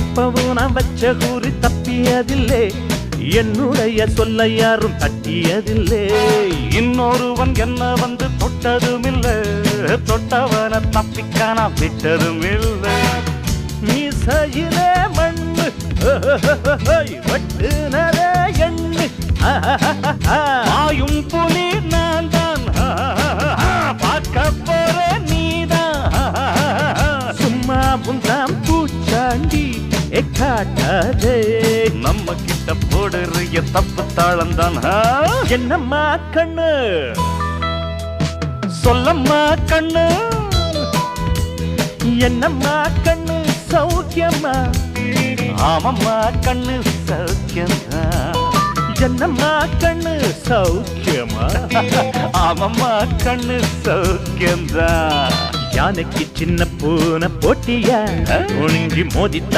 எப்பவும் நான் வச்ச கூறி தப்பியதில்லை. என்னுடைய சொல்ல யாரும் தட்டியதில்லை. இன்னொருவன் என்ன வந்து தொட்டதும் இல்ல தொட்டவன தப்பிக்கான விட்டதும் இல்லை மீசையிலே மண்ணு வெட்டுனதே எண்ணு. ஆயும் புலி நான் தான் பார்க்க போற நீதான். சும்மா முந்தாம் பூச்சாண்டி. எக்காட்டாதே? நம்ம கிட்ட போடுறிய தப்பு தாளம் தான் என்னம்மா கண்ணு? சொல்லம்மா கண்ணு? என்னம்மா கண்ணு? சௌக்கியம்மா ஆமம்மா கண்ணு சௌக்கியம்மா என்னம்மா கண்ணு? சௌக்கியமா? ஆமம்மா கண்ணு சௌக்கியம்தான். யானைக்கு சின்ன பூனை போட்டியா? ஒழுங்கி மோதித்தா